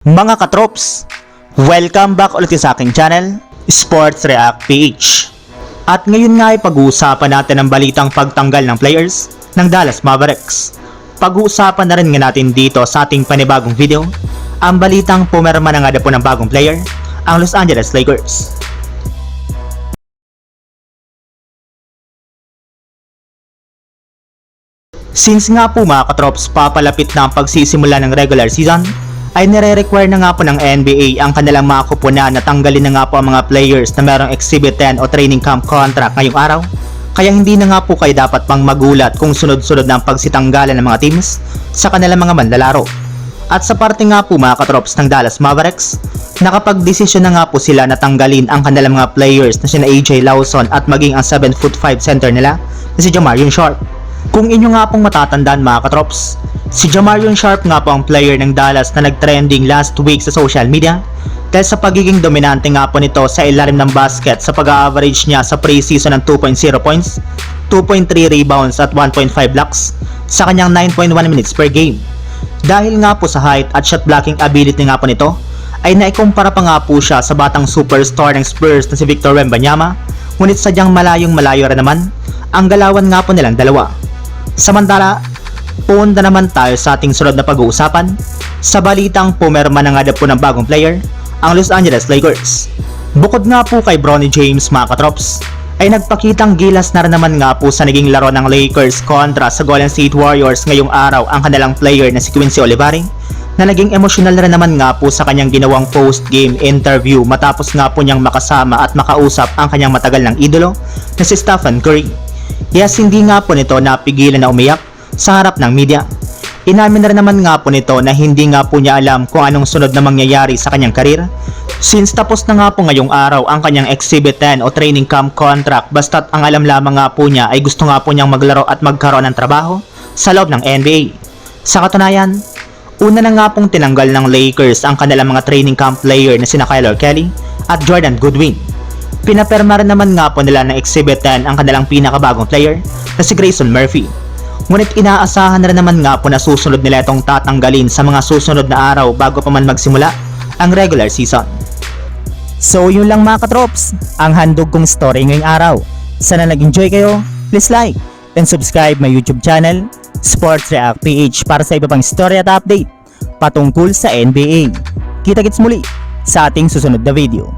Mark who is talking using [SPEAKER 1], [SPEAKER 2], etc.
[SPEAKER 1] Mga katrops, welcome back ulit sa aking channel, Sports React PH. At ngayon nga ay pag-uusapan natin ang balitang pagtanggal ng players ng Dallas Mavericks. Pag-uusapan na rin nga natin dito sa ating panibagong video, ang balitang pumerma na nga po ng bagong player, ang Los Angeles Lakers. Since nga po mga katrops papalapit na ang pagsisimula ng regular season, ay nire-require na nga po ng NBA ang kanilang mga kupunan na tanggalin na nga po ang mga players na merong Exhibit 10 o training camp contract ngayong araw. Kaya hindi na nga po kayo dapat pang magulat kung sunod-sunod ang pagsitanggalan ng mga teams sa kanilang mga manlalaro. At sa parte nga po mga katrops ng Dallas Mavericks, nakapag-desisyon na nga po sila na tanggalin ang kanilang mga players na sina AJ Lawson at maging ang 7 foot 5 center nila na si Jamarion Sharp. Kung inyo nga pong matatandaan mga katrops, si Jamarion Sharp nga po ang player ng Dallas na nag-trending last week sa social media dahil sa pagiging dominante nga po nito sa ilalim ng basket sa pag-average niya sa preseason ng 2.0 points, 2.3 rebounds at 1.5 blocks sa kanyang 9.1 minutes per game. Dahil nga po sa height at shot blocking ability nga po nito, ay naikumpara pa nga po siya sa batang superstar ng Spurs na si Victor Wembanyama, ngunit sadyang malayong malayo rin naman ang galawan nga po nilang dalawa. Samantala, punta naman tayo sa ating sunod na pag-uusapan sa balitang pumerma na nga po ng bagong player, ang Los Angeles Lakers. Bukod nga po kay Bronny James mga katrops, ay nagpakitang gilas na rin naman nga po sa naging laro ng Lakers kontra sa Golden State Warriors ngayong araw ang kanilang player na si Quincy Olivari na naging emosyonal rin naman nga po sa kanyang ginawang post-game interview matapos nga po niyang makasama at makausap ang kanyang matagal ng idolo na si Stephen Curry. Yes, hindi nga po nito napigilan na umiyak sa harap ng media. Inamin na rin naman nga po nito na hindi nga po niya alam kung anong sunod na mangyayari sa kanyang karir. Since tapos na nga po ngayong araw ang kanyang Exhibit 10 o training camp contract basta't ang alam lamang nga po niya ay gusto nga po niyang maglaro at magkaroon ng trabaho sa loob ng NBA. Sa katunayan, una na nga pong tinanggal ng Lakers ang kanilang mga training camp player na sina Kyler Kelly at Jordan Goodwin. Pinaperma rin naman nga po nila ng Exhibit 10 ang kanilang pinakabagong player na si Grayson Murphy. Ngunit inaasahan na rin naman nga po na susunod nila itong tatanggalin sa mga susunod na araw bago pa man magsimula ang regular season. So yun lang mga katrops, ang handog kong story ngayong araw. Sana nag-enjoy kayo, please like and subscribe my YouTube channel, Sports React PH para sa iba pang story at update patungkol sa NBA. Kita-kits muli sa ating susunod na video.